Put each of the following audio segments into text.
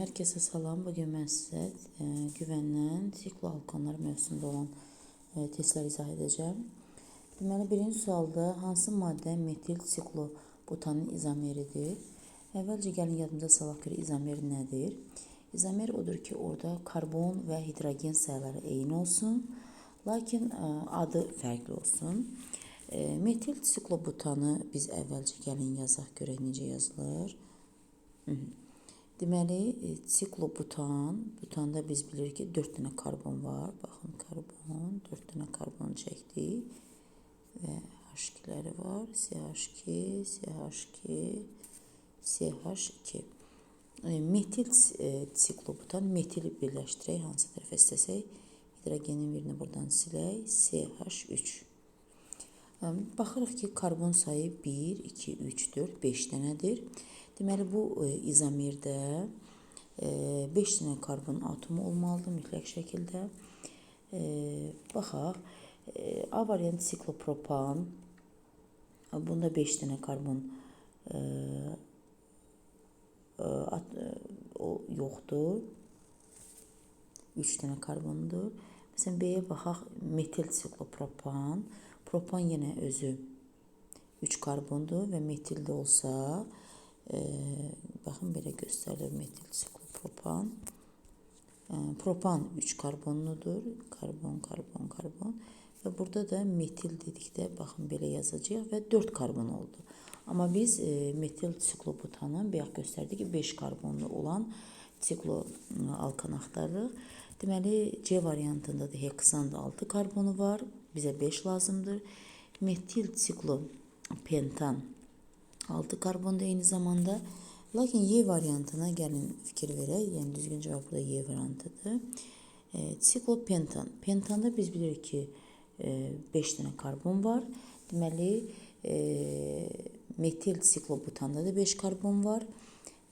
Herkese salam. Bugün mən sizə e, güvənlən sikloalkanlar mövzusunda olan e, testlər izah edəcəm. Deməli, birinci sualda hansı maddə metil siklobutanın izomeridir? Əvvəlcə gəlin yadımıza salaq görə izomer nədir? İzomer odur ki, orada karbon və hidrogen sayıları eyni olsun, lakin e, adı fərqli olsun. E, metil siklobutanı biz əvvəlcə gəlin yazaq görək necə yazılır. Hı -hı. Deməli, e, siklobutan, butanda biz bilirik ki, 4 dənə karbon var. Baxın, karbon, 4 dənə karbon çəkdik və H2-ləri var. CH2, CH2, CH2. E, metil e, siklobutan, metili birləşdirək, hansı tərəfə istəsək, hidrogenin birini buradan silək, CH3. Baxırıq ki, karbon sayı 1, 2, 3, 4, 5 dənədir. Deməli bu e, izomerdə 5 e, dənə karbon atomu olmalıdır mütləq şəkildə. E, baxaq. A variantı siklopropan. Bunda 5 dənə karbon yoxdur. 3 dənə karbondur. Məsələn, B-yə baxaq, metil siklopropan. Propan yenə özü 3 karbondur və metildə olsa, baxın belə göstərilir metil siklopropan. Propan 3 karbonludur. Karbon, karbon, karbon. Və burada da metil dedikdə baxın belə yazacağıq və 4 karbon oldu. Amma biz e, metil siklobutanı bayaq göstərdik ki, 5 karbonlu olan siklo alkan axtarırıq. Deməli C variantında da heksan da 6 karbonu var. Bizə 5 lazımdır. Metil siklopentan 6 karbon da eyni zamanda. Lakin Y variantına gəlin fikir verək. Yəni düzgün cavab burada Y variantıdır. E, siklopentan. Pentanda biz bilirik ki, 5 e, dənə karbon var. Deməli, e, metil siklobutanda da 5 karbon var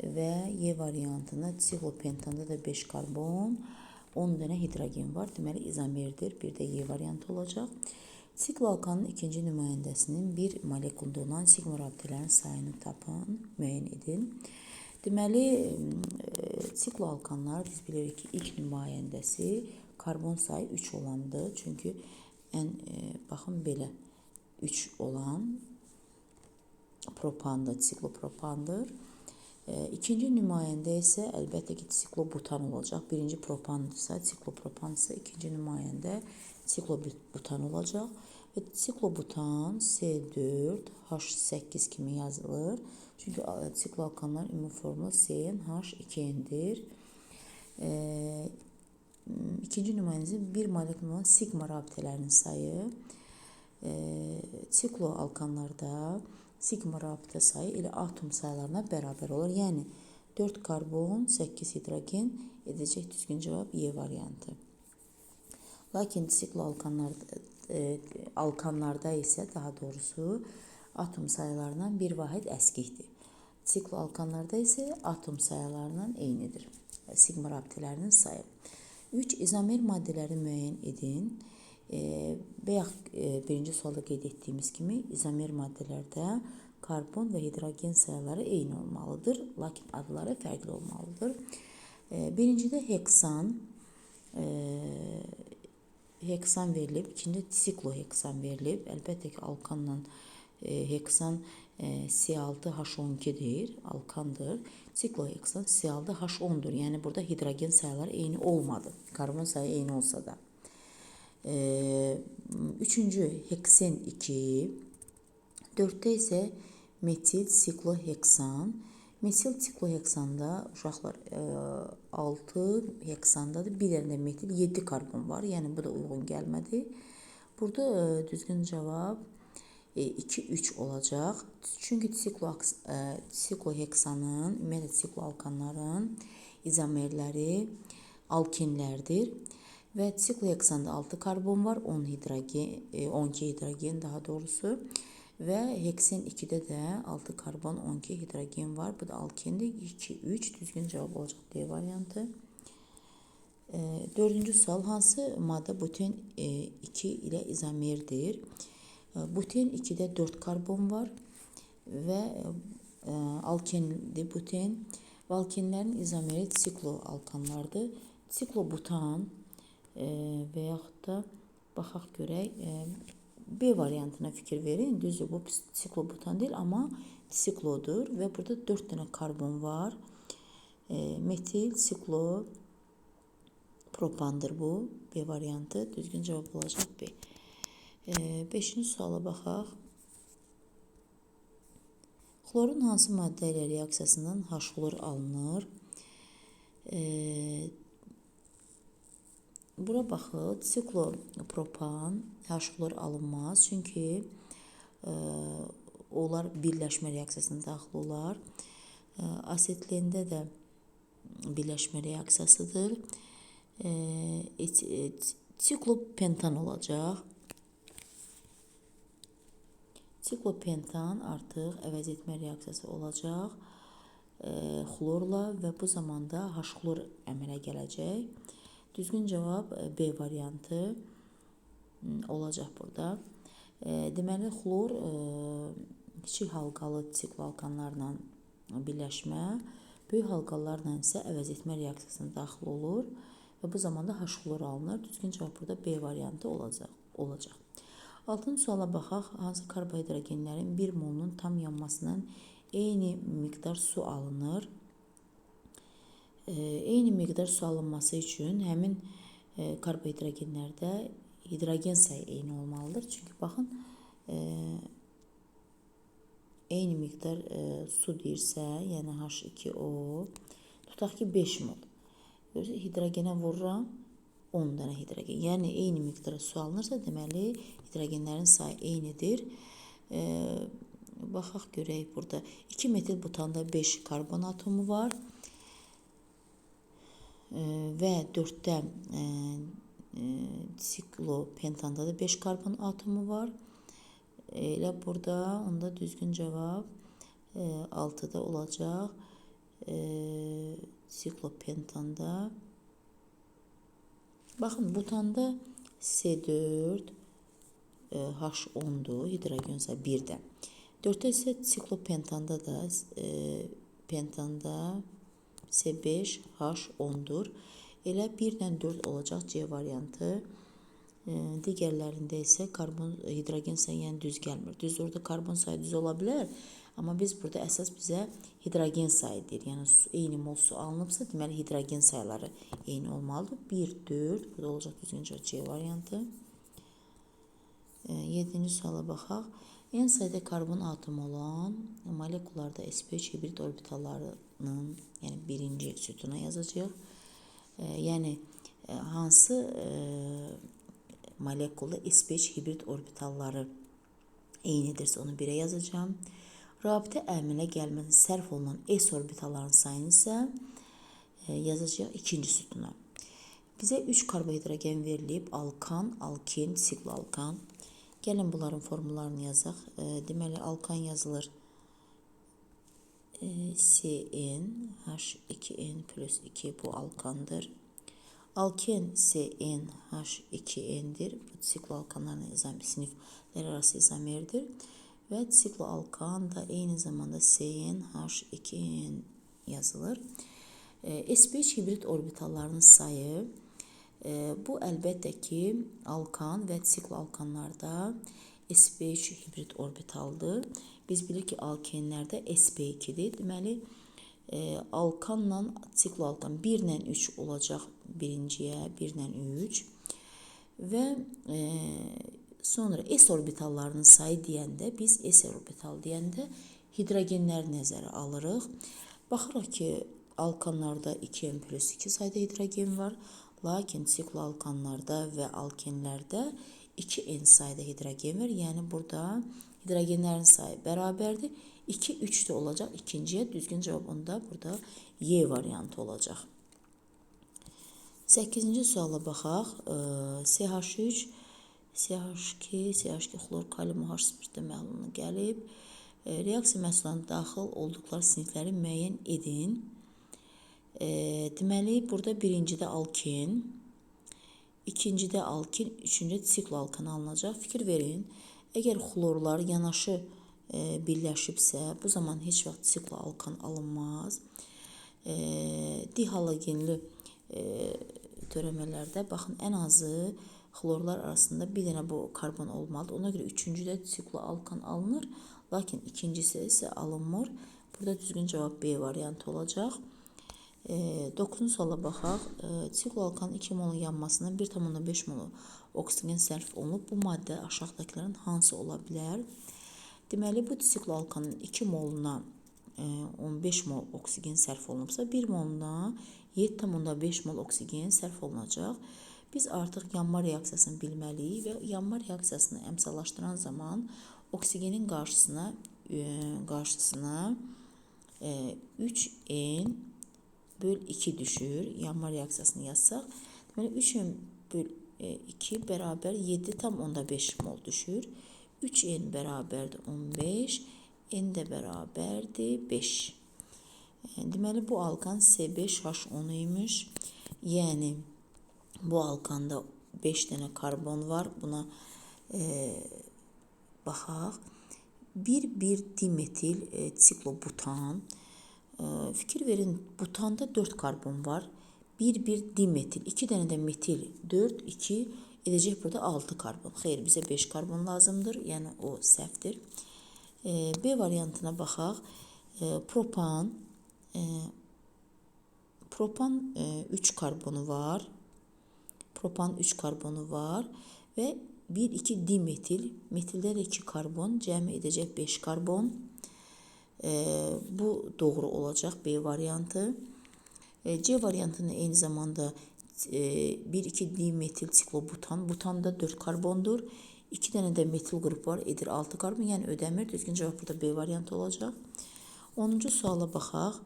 və Y variantında siklopentanda da 5 karbon, 10 dənə hidrogen var. Deməli, izomerdir. Bir də Y variantı olacaq. Sikloalkanın ikinci nümayəndəsinin bir molekulda olan sigma rabitələrin sayını tapın, müəyyən edin. Deməli, sikloalkanlar biz bilirik ki, ilk nümayəndəsi karbon sayı 3 olandır. Çünki ən e, baxın belə 3 olan propandır, siklopropandır. E, ikinci nümayəndə isə əlbəttə ki, siklobutan olacaq. Birinci propandırsa, siklopropan isə ikinci nümayəndə siklobutan olacaq. Və siklobutan C4H8 kimi yazılır. Çünki sikloalkanlar ümumi formulu CnH2-dir. E, ikinci nümayəndəsi bir molekul olan sigma rabitələrinin sayı. E, sikloalkanlarda sigma rabitə sayı elə atom sayılarına bərabər olur. Yəni 4 karbon, 8 hidrogen edəcək düzgün cavab Y variantı. Lakin sikloalkanlar e, alkanlarda isə daha doğrusu atom sayılarından bir vahid əskikdir. Sikloalkanlarda isə atom sayılarından eynidir. Sigma rabitələrinin sayı. 3 izomer maddələri müəyyən edin. E, bayaq e, birinci sualda qeyd etdiyimiz kimi izomer maddələrdə karbon və hidrogen sayıları eyni olmalıdır, lakin adları fərqli olmalıdır. E, birincidə heksan e, heksan verilib, ikinci sikloheksan verilib. Əlbəttə ki, alkanla e, heksan e, C6H12-dir, alkandır. Sikloheksan C6H10-dur. Yəni burada hidrogen sayıları eyni olmadı. Karbon sayı eyni olsa da. E, üçüncü heksen 2. Dörddə isə metil sikloheksan. Metil sikloheksanda uşaqlar 6 e, heksandadır. Bir dənə metil 7 karbon var. Yəni bu da uyğun gəlmədi. Burada e, düzgün cavab 2-3 e, olacaq. Çünki siklo sikloheksanın, ümumiyyətlə sikloalkanların izomerləri alkenlərdir və sikloheksanda 6 karbon var, 10 hidrogen, 12 hidrogen daha doğrusu. Ve heksen 2'de de 6 karbon 12 hidrogen var. Bu da alkende 2, 3 düzgün cevap olacak D variantı. E, dördüncü sual hansı madde buten e, 2 ile izomerdir? E, buten 2'de 4 karbon var ve e, alkenli buten Valkenlərin izomeri sikloalkanlardır. Siklobutan e, və yaxud da baxaq görək e, B variantına fikir verin. Düzdür, bu siklobutan deyil, amma siklodur və burada 4 dənə karbon var. E, metil, siklo, propandır bu. B variantı. Düzgün cavab olacaq B. 5-ci suala baxaq. Xlorun hansı maddə ilə reaksiyasından H xlor alınır? E, bura baxın, siklopropan H xlor alınmaz, çünki e, onlar birləşmə reaksiyasına daxil olar. E, asetlində də birləşmə reaksiyasıdır. E, siklopentan olacaq. Siklopentan artıq əvəz etmə reaksiyası olacaq xlorla və bu zamanda H xlor əmələ gələcək. Düzgün cavab e, B variantı olacaq burada. E, deməli xlor e, kiçik halqalı siklalkanlarla birləşmə, böyük halqalarla isə əvəz etmə reaksiyasına daxil olur və bu zamanda H xlor alınır. Düzgün cavab burada B variantı olacaq. olacaq. Altıncı suala baxaq. Hansı karbohidrogenlərin 1 molunun tam yanmasından eyni miqdar su alınır? Eyni miqdar su alınması üçün həmin e, karbohidrogenlərdə hidrogen sayı eyni olmalıdır. Çünki baxın, e, eyni miqdar e, su deyirsə, yəni H2O, tutaq ki 5 mol. Görürsünüz, hidrogenə vururam 10 dənə hidrogen. Yəni eyni miqdarda su alınırsa, deməli hidrogenlərin sayı eynidir. E, baxaq görək burada 2 metil butanda 5 karbon atomu var. E, və 4-də e, siklopentanda da 5 karbon atomu var. Elə burada onda düzgün cavab e, 6-da olacaq. E, siklopentanda Baxın, butanda C4 e, H10-dur, hidrogen isə 1-də. 4-də isə siklopentanda da e, pentanda C5 H10-dur. Elə 1 ilə 4 olacaq C variantı. Digərlərində isə karbon hidrogen sayı düz gəlmir. Düz orada karbon sayı düz ola bilər, amma biz burada əsas bizə hidrogen sayı deyir. Yəni eyni mol su alınıbsa, deməli hidrogen sayıları eyni olmalıdır. 1 4 burada olacaq düzgün C variantı. 7-ci suala baxaq. En sayda karbon atomu olan molekullarda sp3 hibrid orbitallarının, yəni birinci sütuna yazacağıq. E, yəni e, hansı e, molekulda sp3 hibrid orbitalları eynidirsə onu 1-ə yazacağam. Rabitə əmələ gəlməsi sərf olunan s orbitalların sayını isə yazacağıq ikinci sütuna. Bizə 3 karbohidrogen verilib, alkan, alkin, sikloalkan. Gəlin bunların formullarını yazaq. E, deməli, alkan yazılır. E, CN, H2N plus 2 bu alkandır. Alken CN, H2N'dir. Bu sikloalkanların izam, siniflər arası izomerdir. Və sikloalkan da eyni zamanda CN, H2N yazılır. E, sp3 hibrid orbitallarının sayı bu əlbəttə ki, alkan və sikloalkanlarda sp3 hibrid orbitaldır. Biz bilirik ki, alkenlərdə sp2-dir. Deməli, e, alkanla sikloalkan 1 ilə 3 olacaq birinciyə, 1 ilə 3 və e, sonra s orbitallarının sayı deyəndə biz s orbital deyəndə hidrogenləri nəzərə alırıq. Baxırıq ki, alkanlarda 2n plus 2 sayda hidrogen var. Lakin sikloalkanlarda və alkenlərdə 2n sayda hidrogen var. Yəni burada hidrogenlərin sayı bərabərdir. 2 3 də olacaq. İkinciyə düzgün cavab onda burada Y variantı olacaq. 8-ci suala baxaq. CH3 CH2, CH2 xlor kalium H spirtdə məhluluna gəlib. Reaksiya məhsullarına daxil olduqları sinifləri müəyyən edin. E, deməli, burada birincidə alkin, ikincidə alkin, üçüncüdə sikloalkan alınacaq. Fikir verin, əgər xlorlar yanaşı e, birləşibsə, bu zaman heç vaxt sikloalkan alınmaz. e, dihalogenli e, törəmələrdə baxın ən azı xlorlar arasında bir dənə bu karbon olmalıdır. Ona görə üçüncüdə sikloalkan alınır, lakin ikincisi isə alınmır. Burada düzgün cavab B variantı olacaq. E, 9-cu suala baxaq. Sikloalkan 2 molun yanmasına 1,5 mol oksigen sərf olunub. Bu maddə aşağıdakıların hansı ola bilər? Deməli, bu sikloalkanın 2 moluna e, 15 mol oksigen sərf olunubsa, 1 moluna 7,5 mol oksigen sərf olunacaq. Biz artıq yanma reaksiyasını bilməliyik və yanma reaksiyasını əmsallaşdıran zaman oksigenin qarşısına qarşısına e, 3n böl 2 düşür. Yanma reaksiyasını yazsaq, deməli 3n böl 2 bərabər 7 tam onda 5 mol düşür. 3n bərabərdir 15, n də bərabərdir 5. Deməli bu alkan C5H10 imiş. Yəni bu alkanda 5 dənə karbon var. Buna e, baxaq. 1-1 dimetil e, siklobutan. E, fikir verin, butanda 4 karbon var. 1-1 dimetil, 2 dənə də metil, 4, 2 edəcək burada 6 karbon. Xeyr, bizə 5 karbon lazımdır. Yəni o səhvdir. E, B variantına baxaq. E, propan e, propan e, 3 karbonu var. Propan 3 karbonu var və 1-2 dimetil, metildə də 2 karbon, cəmi edəcək 5 karbon. E, bu doğru olacaq B variantı. E, C variantının eyni zamanda e, 1-2 dimetil siklobutan, butanda 4 karbondur. 2 dənə də metil qrup var, edir 6 karbon, yəni ödəmir. Düzgün cavab burada B variantı olacaq. 10-cu suala baxaq.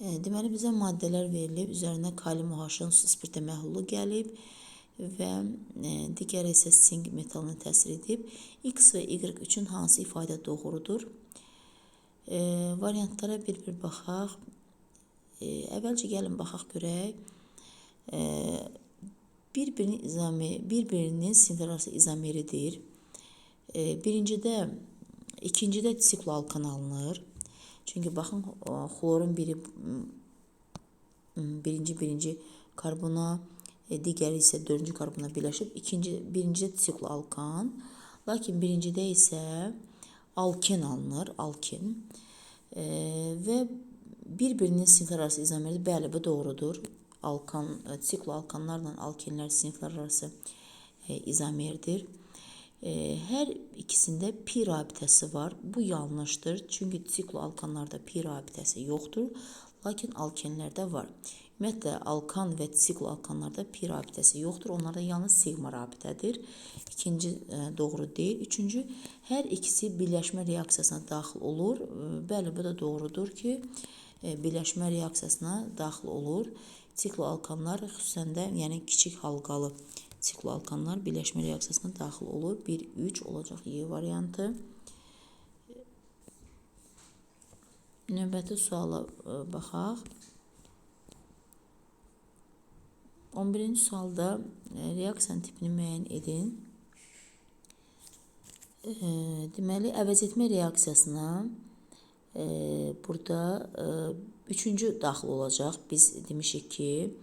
E, deməli bizə maddələr verilib, üzərinə kalium OH-ın su spirtə məhlulu gəlib və e, digər isə sink metalına təsir edib. X və Y üçün hansı ifadə doğrudur? E, variantlara bir-bir baxaq. E, əvvəlcə gəlin baxaq görək. E, bir-birinin izameri, bir-birinin sinterarası izameridir. E, birincidə, ikincidə sikloalkan alınır. Çünki baxın, xlorun biri birinci birinci karbona, e, digəri isə dördüncü karbona birləşib. İkinci, birincidə sikloalkan, lakin birincidə isə alken alınır, alken. E, və bir-birinin sinflər arası izomeri bəli, bu doğrudur. Alkan, e, sikloalkanlarla alkenlər sinflər arası e, izomerdir. E, hər ikisində pi rabitəsi var. Bu yanlışdır. Çünki sikloalkanlarda pi rabitəsi yoxdur, lakin alkenlərdə var. Ümumiyyətlə alkan və sikloalkanlarda pi rabitəsi yoxdur. Onlarda yalnız sigma rabitədir. İkinci e, doğru deyil. Üçüncü, hər ikisi birləşmə reaksiyasına daxil olur. E, bəli, bu da doğrudur ki, birləşmə reaksiyasına daxil olur. Sikloalkanlar xüsusən də, yəni kiçik halqalı sikloalkanlar birləşmə reaksiyasına daxil olur. 1-3 olacaq Y variantı. Növbəti suala e, baxaq. 11-ci sualda e, reaksiyanın tipini müəyyən edin. E, deməli, əvəz etmə reaksiyasına burada üçüncü daxil olacaq. Biz demişik ki,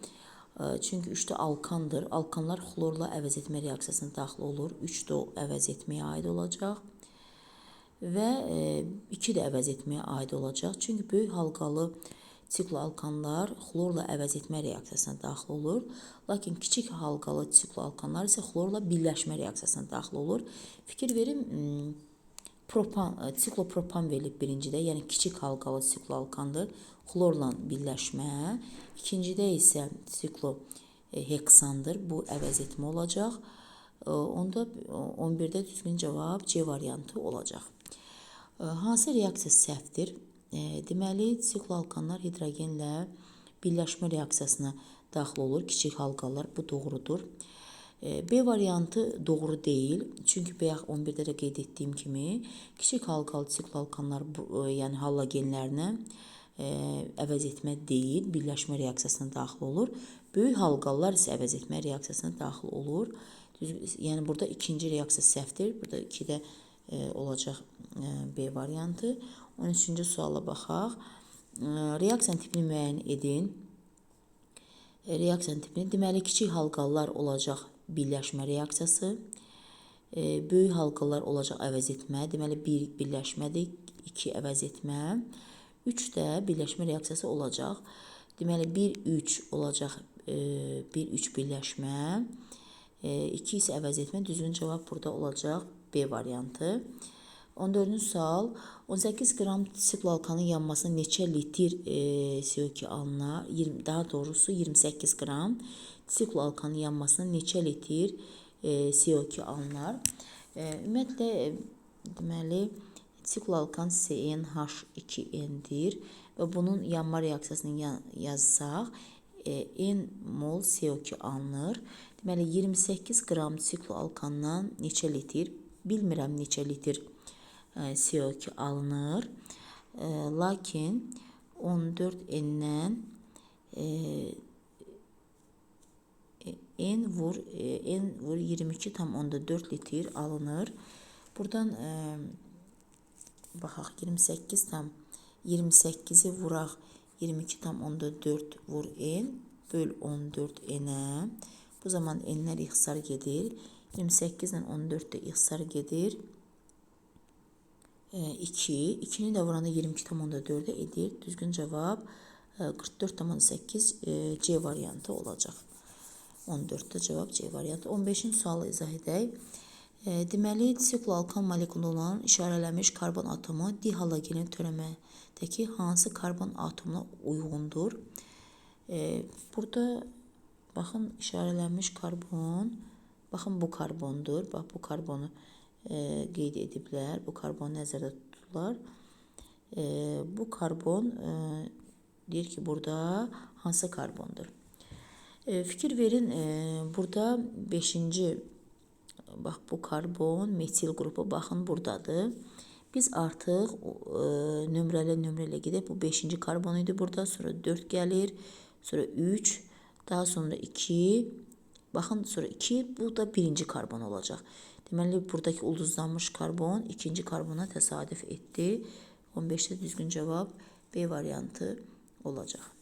Çünki 3 alkandır. Alkanlar xlorla əvəz etmə reaksiyasına daxil olur. 3 də əvəz etməyə aid olacaq. Və 2 də əvəz etməyə aid olacaq. Çünki böyük halqalı sikloalkanlar xlorla əvəz etmə reaksiyasına daxil olur. Lakin kiçik halqalı sikloalkanlar isə xlorla birləşmə reaksiyasına daxil olur. Fikir verin, propan, siklopropan verilib birincidə, yəni kiçik halqalı sikloalkandır. Xlorla birləşmə. İkincidə isə sikloheksandır. Bu əvəz etmə olacaq. Onda 11-də düzgün cavab C variantı olacaq. Hansı reaksiya səhvdir? Deməli, sikloalkanlar hidrogenlə birləşmə reaksiyasına daxil olur. Kiçik halqalar bu doğrudur. B variantı doğru deyil. Çünki bayaq 11-də də qeyd etdiyim kimi kiçik halqalı siklalkanlar yəni halogenlərinə əvəz etmə deyil, birləşmə reaksiyasına daxil olur. Böyük halqalılar isə əvəz etmə reaksiyasına daxil olur. Yəni burada ikinci reaksiya səhvdir. Burada 2-də olacaq B variantı. 13-cü suala baxaq. e, reaksiya tipini müəyyən edin. E, reaksiya tipini deməli kiçik halqalar olacaq birləşmə reaksiyası. E, böyük halqalar olacaq əvəz etmə. Deməli 1 birləşmədir, 2 əvəz etmə. 3 də birləşmə reaksiyası olacaq. Deməli 1 3 olacaq 1 3 birləşmə. 2 isə əvəz etmə. Düzgün cavab burada olacaq B variantı. 14-cü sual 18 qram sikloalkanın yanmasına neçə litr e, CO2 alınır? 20 daha doğrusu 28 qram sikloalkanın yanmasına neçə litr e, CO2 alınır? E, ümumiyyətlə e, deməli sikloalkan CnH2n-dir və bunun yanma reaksiyasını ya yazsaq e, n mol CO2 alınır. Deməli 28 qram sikloalkandan neçə litr? Bilmirəm neçə litr e, CO2 alınır. E, lakin 14 n'dən n vur n vur 22 tam onda 4 litr alınır. Buradan baxaq 28 tam 28-i vuraq 22 tam onda 4 vur n böl 14 n'ə. Bu zaman n'lər ixtisar gedir. 28 ilə 14 də ixtisar gedir. 2. 2'ni de vuranda 22,4'e edir. Düzgün cevap 44,8 C variantı olacaq. 14'te cevap C variantı. 15-ci sualı izah edək. Deməli, sikloalkan molekulu olan işarələnmiş karbon atomu dihalogenin törəmədəki hansı karbon atomuna uyğundur? Burada baxın işarələnmiş karbon, baxın bu karbondur. Bax bu karbonu e, qeyd ediblər. Bu karbonu nəzərdə tuturlar. E, bu karbon e, deyir ki, burada hansı karbondur? E, fikir verin, e, burada 5-ci bax bu karbon metil qrupu baxın burdadır. Biz artıq e, nömrələ nömrələ gedib bu 5-ci karbon idi burada, sonra 4 gəlir, sonra 3, daha sonra 2, baxın sonra 2, bu da birinci karbon olacaq. Deməli buradakı ulduzlanmış karbon ikinci karbona təsadüf etdi. 15-də düzgün cavab B variantı olacaq.